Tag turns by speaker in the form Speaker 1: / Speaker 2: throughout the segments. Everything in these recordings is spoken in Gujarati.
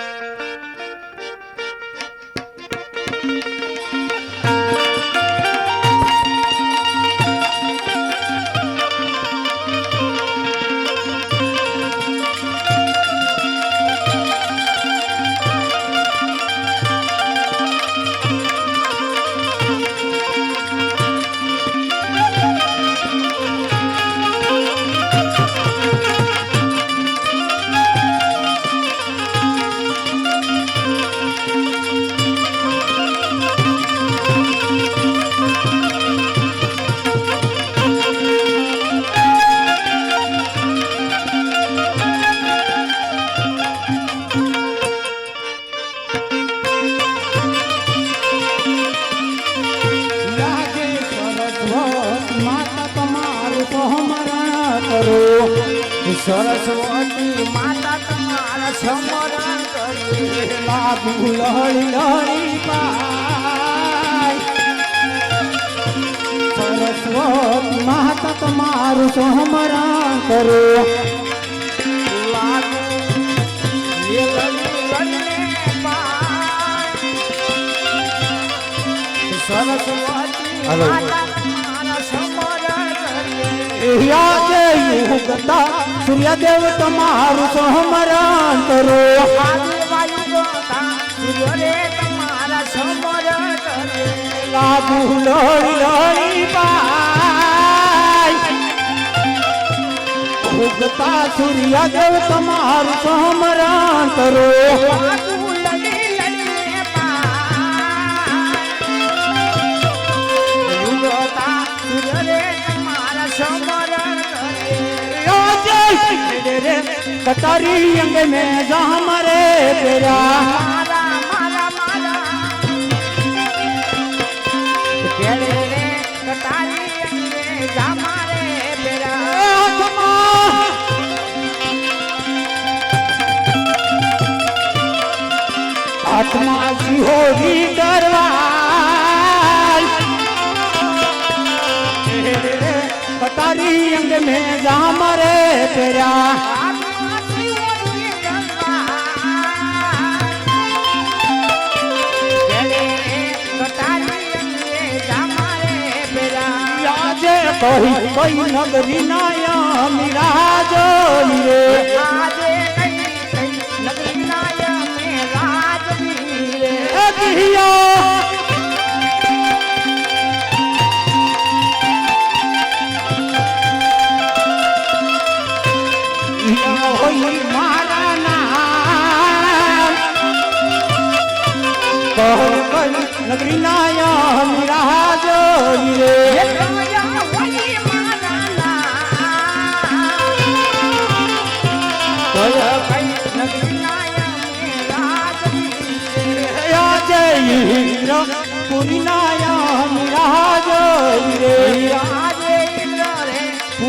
Speaker 1: thank
Speaker 2: you ચાલો. સૂર્યદેવ તમારું
Speaker 1: સમરણ કરો.
Speaker 2: લાગુ લોહી લોહી ઉગતા સૂર્યદેવ તમારું સમરણ કરો.
Speaker 1: रे कतारी अंग में जा हमारे तेरा आत्मा जी
Speaker 2: होगी કર્યા કોઈ
Speaker 1: કોઈ નગરી
Speaker 2: ના મીરાજ રે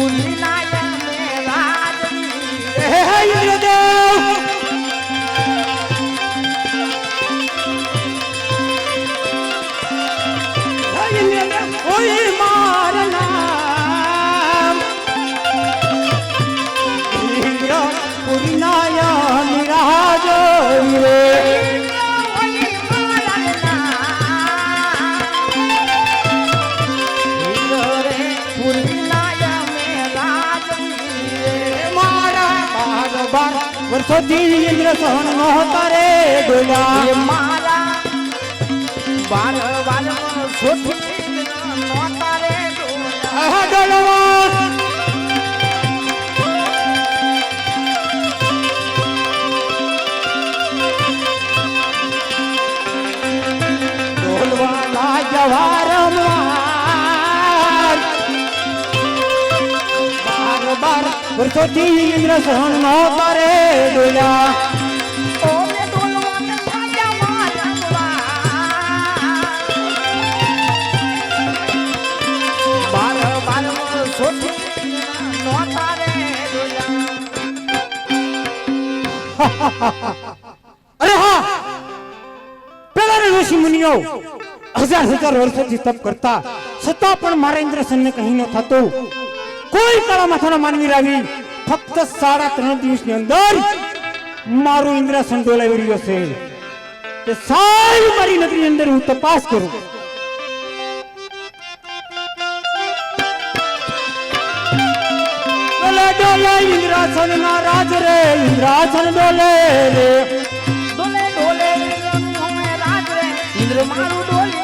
Speaker 2: ফুল না
Speaker 1: હર્ષધી ઇન્દ્ર
Speaker 2: સહન ન કરે ડોલા
Speaker 1: મારા બાલ બાલ સોઠી ન કરે ડોલા
Speaker 2: વર્ષોથી ઇન્દ્ર સહન તારે ડોલ્યા. હજાર હજાર વર્ષોથી તપ કરતા છતાં પણ મારા ઇન્દ્રસન ને કહી ન થતું. કોઈ કાળા માથાનો માનવી રાવી ફક્ત સાડા ત્રણ દિવસની અંદર મારું ઇન્દ્રાસન સંડોલાઈ રહ્યો છે તે સારી મારી નગરી અંદર હું તપાસ કરું. ડોલે ઇન્દ્રાસન ના રાજ રે ઇન્દ્રાસન ડોલે રે.
Speaker 1: ઇન્દ્ર મારું ડોલે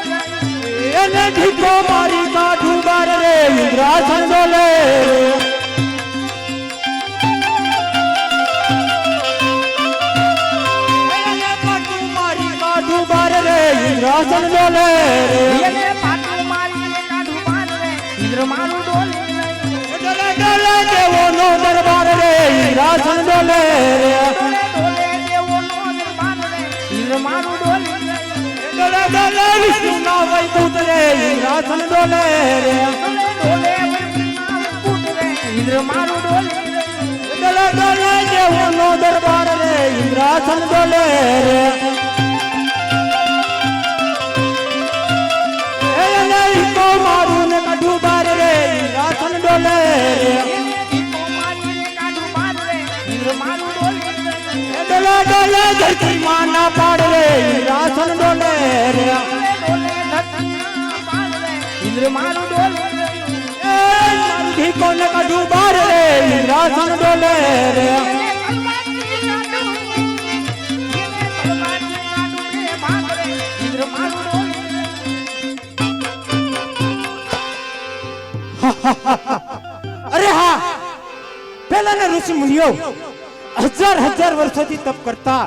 Speaker 2: એને ઢીકો મારી કાઢ બાર રે ઇન્દ્રાસન ડોલે મારી ઇન્દ્રાસન ડોલે રે
Speaker 1: એને પાટું મારીને કાઢું બાર રે ઇન્દ્ર મારું ડોલી
Speaker 2: ડોલે દેવો નો દરબાર રે ઇન્દ્રાસન ડોલે રે.
Speaker 1: ડોલે
Speaker 2: વિષ્ણુના વૈકુંઠ રે ઇન્દ્રાસન ડોલે રે
Speaker 1: ડોલે ઇન્દ્ર મારું ડોલી.
Speaker 2: ડોલે ડોલે દેવોનો દરબાર રે ઇન્દ્રાસન ડોલે રે મારું ને કાઢું બાર રે ઇન્દ્રાસન ડોલે રે
Speaker 1: ડોલી
Speaker 2: ધરતી પાડ રે. ઇન્દ્રાસન ડોલે. રે
Speaker 1: ડોલે ડોલે ધરતીના બાર રે ઇન્દ્ર મારું ડોલી જાય
Speaker 2: એ મારું ઢીકો ને કાઢું બાર રે ઇન્દ્રાસન ડોલે રે
Speaker 1: એને કલમાથી કાઢું એને કલમાથી કાઢું બે ભાગ રે ઇન્દ્ર મારું ડોલી જાય
Speaker 2: અરે હા પેલાના ઋષિ મુનિઓ હજાર હજાર વર્ષોથી તપ કરતા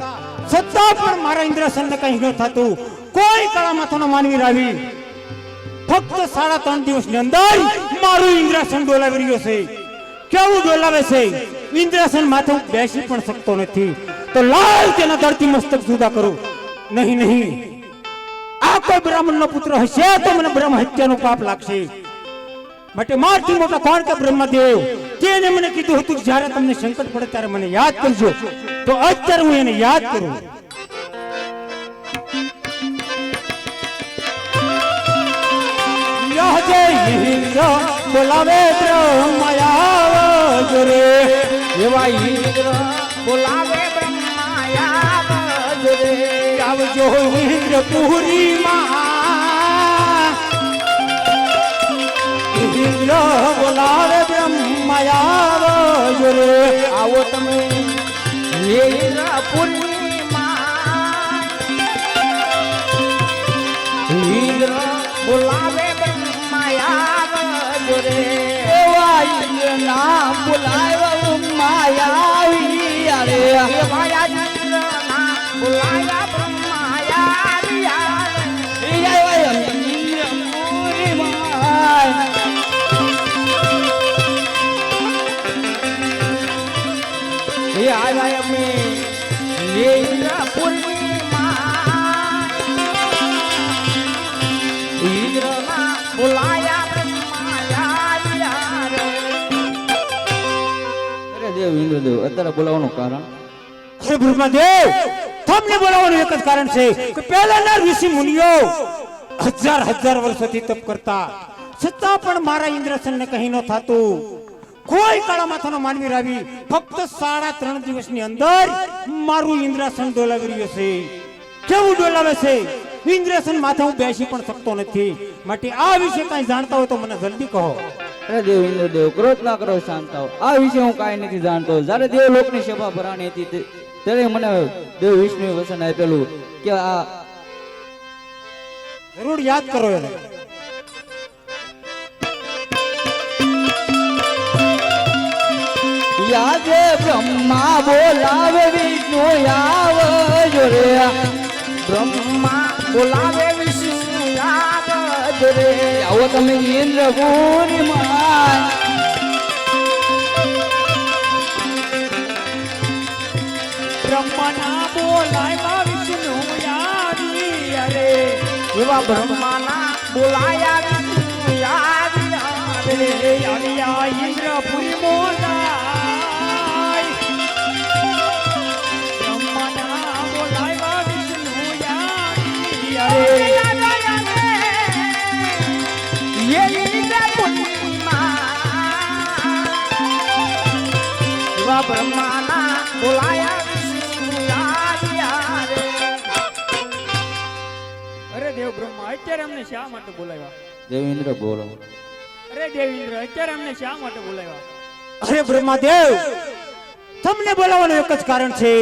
Speaker 2: છતાં પણ મારા ઇન્દ્રસનને કઈ ન થતું. કોઈ કળા માથાનો માનવી રાવી ફક્ત સાડા ત્રણ દિવસની અંદર મારું ઇન્દ્રાસન ડોલાવી રહ્યો છે. કેવું ડોલાવે છે? ઇન્દ્રાસન માથે હું બેસી પણ શકતો નથી. તો લાલ તેના ધરતી મસ્તક જુદા કરું. નહીં નહીં. આ કોઈ બ્રાહ્મણનો પુત્ર હશે તો મને બ્રહ્મ હત્યાનો પાપ લાગશે. માટે મારથી મોટા કોણ કે બ્રહ્મદેવ? તેને મને કીધું હતું જ્યારે તમને સંકટ પડે ત્યારે મને યાદ કરજો. તો અત્યારે હું એને યાદ કરું. બોલાવે બ્રહ્મયાવ રે.
Speaker 1: એવા ઇન્દ્ર બોલાવે બ્રહ્માયા રે.
Speaker 2: આવજો ઇન્દ્ર પુરી માં ઇન્દ્ર બોલાવે બ્રહ્મયાવ રે
Speaker 1: આવો તમે બોલાવે માયા રે
Speaker 3: માયા ઇન્દ્ર
Speaker 1: આવ્યા અમે હે ઇન્દ્ર બોલાયા
Speaker 3: અરે દેવ ઇન્દ્રદેવ બોલાવવાનું
Speaker 2: એક જ કારણ છે પહેલાના ઋષિ મુનિઓ હજાર હજાર વર્ષોથી તપ કરતા છતાં પણ મારા ઇન્દ્રસનને કહી ન થાતું કોઈ કાળા માથાનો માનવી રાવી ફક્ત સાડા ત્રણ દિવસની અંદર મારું ઇન્દ્રાસન ડોલાવી રહ્યું છે. કેવું ડોલાવે છે? ઇન્દ્રાસન માથે હું બેસી પણ શકતો નથી. માટે આ વિશે કઈ જાણતા હોય તો મને જલ્દી કહો.
Speaker 3: અરે દેવ ઇન્દ્રદેવ ક્રોધ ના કરો શાંત થાવ આ વિશે હું કાંઈ નથી જાણતો. જ્યારે દેવ લોકની સભા ભરાણી હતી ત્યારે મને દેવ વિષ્ણુ વચન આપેલું કે આ
Speaker 2: જરૂર યાદ કરો એને.
Speaker 3: યાદે બ્રહ્મા બોલાવે વિષ્ણુ આવજો રે
Speaker 1: બ્રહ્મા બોલાવે વિષ્ણુ યાદ રે
Speaker 3: આવો તમે ઇન્દ્રપુરીમાં
Speaker 2: બ્રહ્માના બોલાવ્યા વિષ્ણુ યાદી અરે.
Speaker 1: એવા બ્રહ્માના બોલાયા વિષ્ણુ યાદ રે
Speaker 2: આવ્યા ઇન્દ્રપુરી મોલાય કારણ છે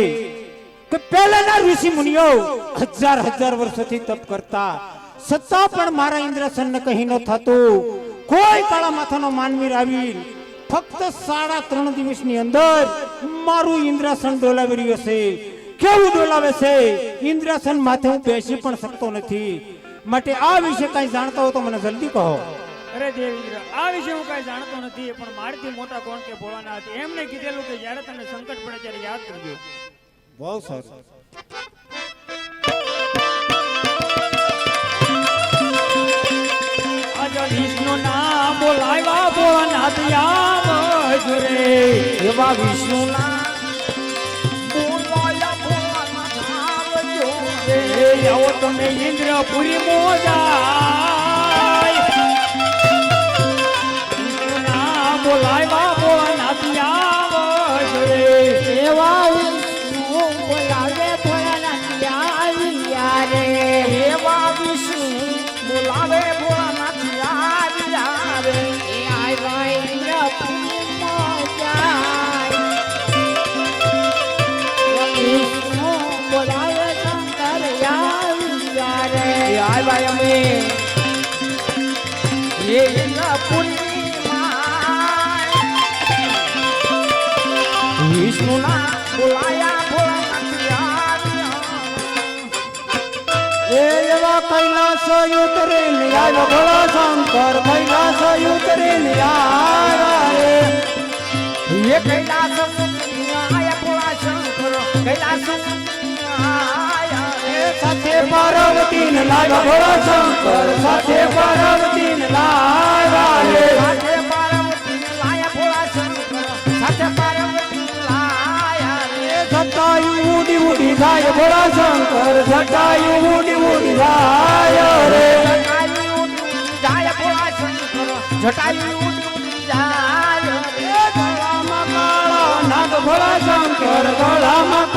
Speaker 2: કે પહેલાના વર્ષોથી તપ કરતા છતાં પણ મારા ઇન્દ્રસન કહી ન થતું. કોઈ કાળા માથાનો માનવીર આવી ફક્ત સાડા ત્રણ દિવસની અંદર મારું ઇન્દ્રાસન ડોલાવી રહ્યું છે કેવું ડોલાવે છે? ઇન્દ્રાસન માથે હું બેસી પણ શકતો નથી. માટે આ વિશે કઈ જાણતા હો તો મને જલ્દી કહો.
Speaker 1: અરે દેવેન્દ્ર આ વિશે હું કઈ જાણતો નથી પણ મારથી મોટા કોણ કે ભોળાના હતી એમને કીધેલું કે જ્યારે તમને સંકટ પડે ત્યારે યાદ કરજો.
Speaker 2: બહુ સરસ
Speaker 1: વિષ્ણુ નામ બોલાવ્યા ભોળાનાથ યાદ રે એવા વિષ્ણુ આવો તમે ઇન્દ્રપુરી મોજા બોલાવ્યા ભોળાનાથ યાદ રે
Speaker 4: એવા આવ્યા
Speaker 1: અમે. એ વિષ્ણુ ના બોલાયા
Speaker 2: એવા કૈલાસ ઉતરે આવ્યો ભોળા શંકર કૈલાસ ઉતરે
Speaker 1: એ કૈલાસ આયા ભોળા શંકર કૈલાસ
Speaker 2: સાથે પાર્વતી ને લાગ ભોળો શંકર સાથે પાર્વતી ને લાવ્યા રે.
Speaker 1: સાથે પાર્વતી લાયા ભોળા શંકર સાથે પાર્વતી લાયા રે.
Speaker 2: જટાયુ ઉડી ઉડી જાય ભોળા શંકર જટાયુ ઉડી ઉડી જાય રે.
Speaker 1: જટાયુ ઉડી જાય ભોળા શંકર જટાયુ ઉડી જાય
Speaker 2: એ ગળામાં કાળા નાગ ભોળા શંકર ગળામાં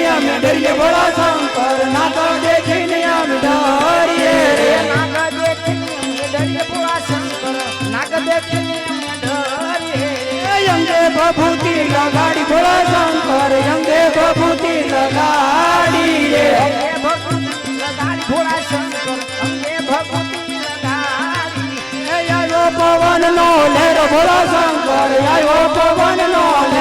Speaker 2: દેખીને અમે ડરીએ ભોળા શંકર નાગ દેખીને અમે ડરીએ રે
Speaker 1: નાગ દેખીને અમે ડરીએ ભોળા શંકર નાગ દેખીને અમે ડરીએ
Speaker 2: એ અંગે ભભૂતિ લગાડી ભોળા શંકર અંગે ભભૂતિ લગાડી રે
Speaker 1: અંગે ભગવતી લગાડી ભોળા શંકર અંગે ભગવતી લગાડી
Speaker 2: એ આવ્યો પવન નો લેરો ભોળા શંકર આવ્યો પવન નો લેરો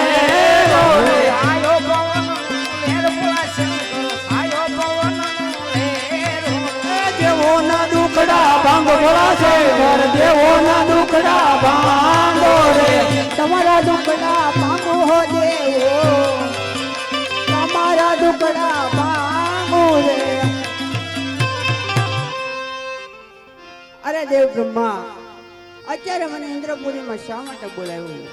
Speaker 2: દુખડા ભાંગો ભોળા શંકર દેવો ના દુખડા ભાંગો રે
Speaker 4: તમારા દુખડા ભાંગો હો દેવો તમારા દુખડા ભાંગો રે અરે દેવ બ્રહ્મા અત્યારે મને ઇન્દ્રપુરીમાં શા માટે બોલાવ્યું?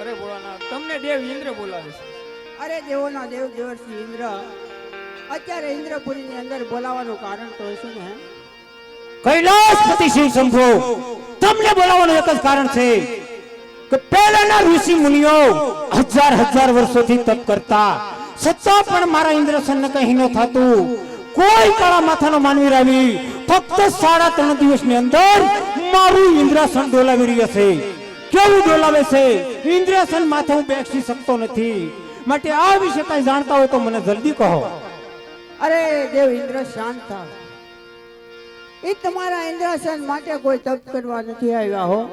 Speaker 1: અરે ભોળાનાથ તમને દેવ ઇન્દ્ર બોલાવે છે.
Speaker 4: અરે દેવોના દેવ દેવર્ષિ ઇન્દ્ર અત્યારે ઇન્દ્રપુરીની અંદર બોલાવાનું કારણ તો શું ને?
Speaker 2: કૈલાસપતિ શિવ શંભુ તમને બોલાવવાનું એક જ કારણ છે કે પહેલાના ઋષિ મુનિઓ હજાર હજાર વર્ષોથી તપ કરતા સત્તા પણ મારા ઇન્દ્રસનને કહી ન થતું. કોઈ કાળા માથાનો માનવી રાવી ફક્ત સાડા ત્રણ દિવસની અંદર મારું ઇન્દ્રાસન ડોલાવી રહ્યો છે કેવું ડોલાવે છે? ઇન્દ્રાસન માથે હું બેસી શકતો નથી. માટે આ વિશે કઈ જાણતા હોય તો મને જલ્દી કહો.
Speaker 4: અરે દેવ, ઇન્દ્ર શાંત થાવ એ તમારા ઇન્દ્રાસન માટે કોઈ તપ કરવા નથી આવ્યા હો.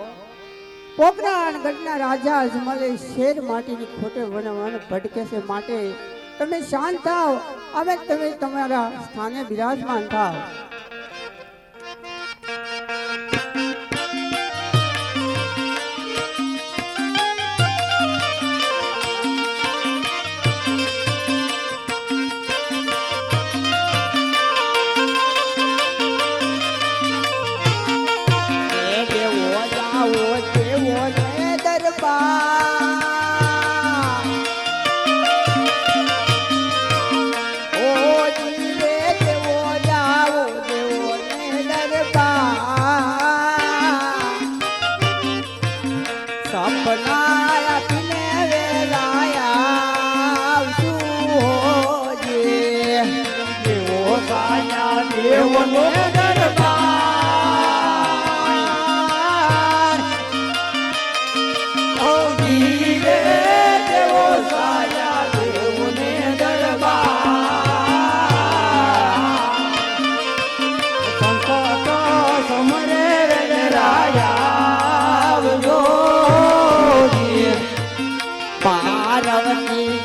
Speaker 4: પોકરાણ ગઢના રાજા અજમલે શેર માટીની ખોટે વન વન ભટકે છે માટે. તમે શાંત થાવ હવે તમે તમારા સ્થાને બિરાજમાન થાવ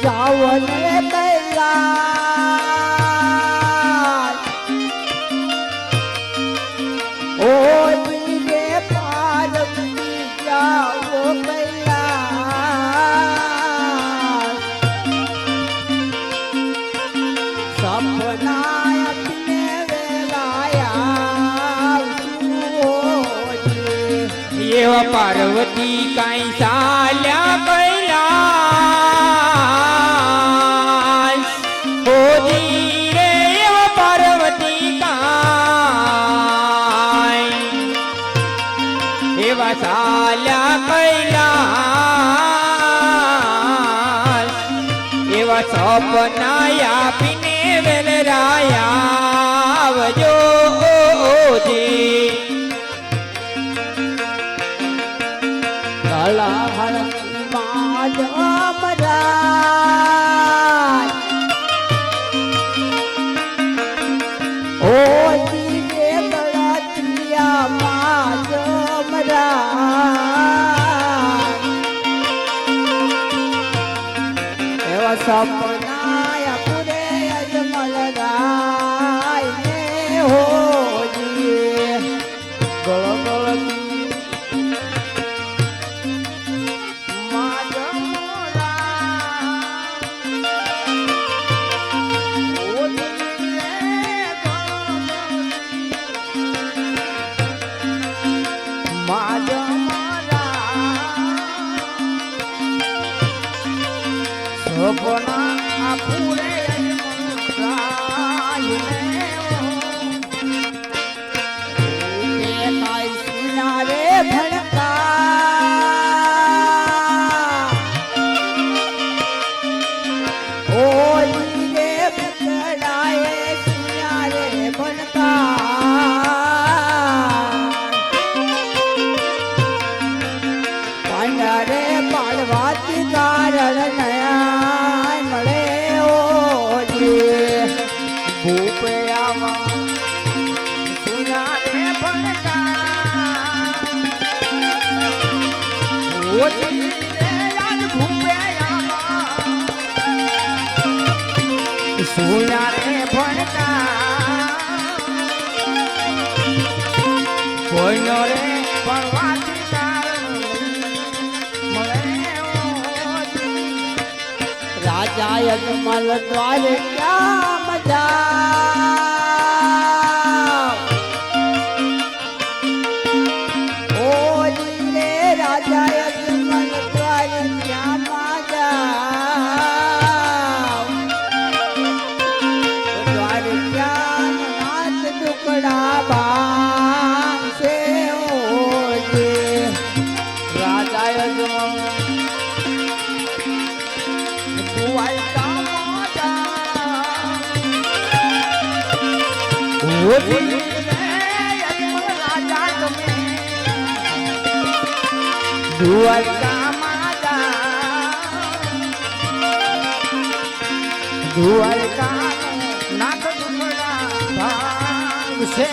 Speaker 4: જાવ ને તૈયાર ઓ જીવે પાર્વતી જાઓ
Speaker 1: તૈયાર પાર્વતી કાંઈ ચાલ્યા આવ્યા કૈલા એવા સપના આપીને વેલરાયા.
Speaker 4: રાજા યજમલ દ્વારિકા મજા દ્વારકા માતા દ્વારકા નાથ દુખડા છે.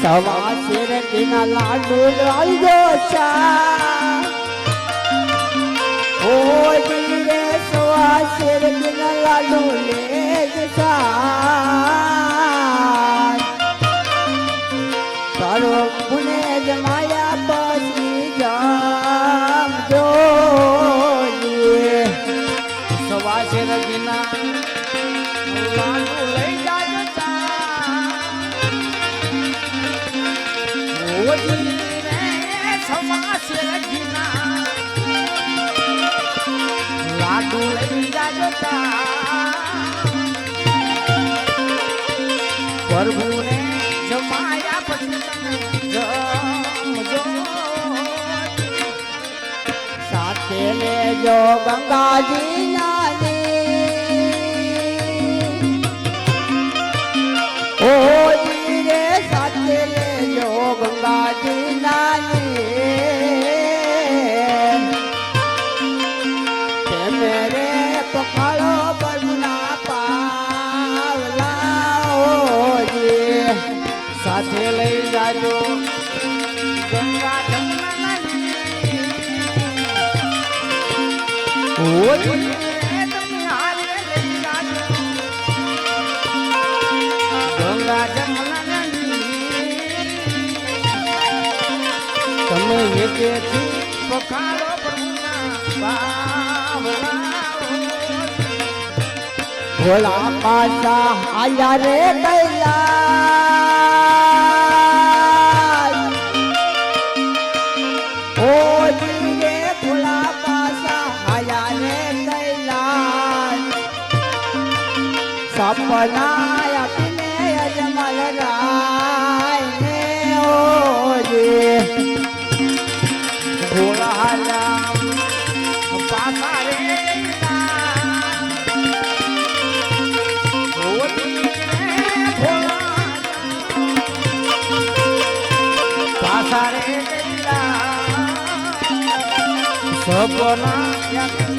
Speaker 4: સવા શેર કિના લાડુ લાલજો ચા ઓ ગીરે સવા લાડુ લે
Speaker 1: પ્રભુને જમાયા પછી જમજો
Speaker 4: સાથે લેજો ગંગાજી નાની ઓ જાજો
Speaker 1: તમે વેચે પખા
Speaker 4: ભોળા પાસા આયા રે દૈલા ઓ રે
Speaker 1: ભોળા પાસા આયા સપના સપના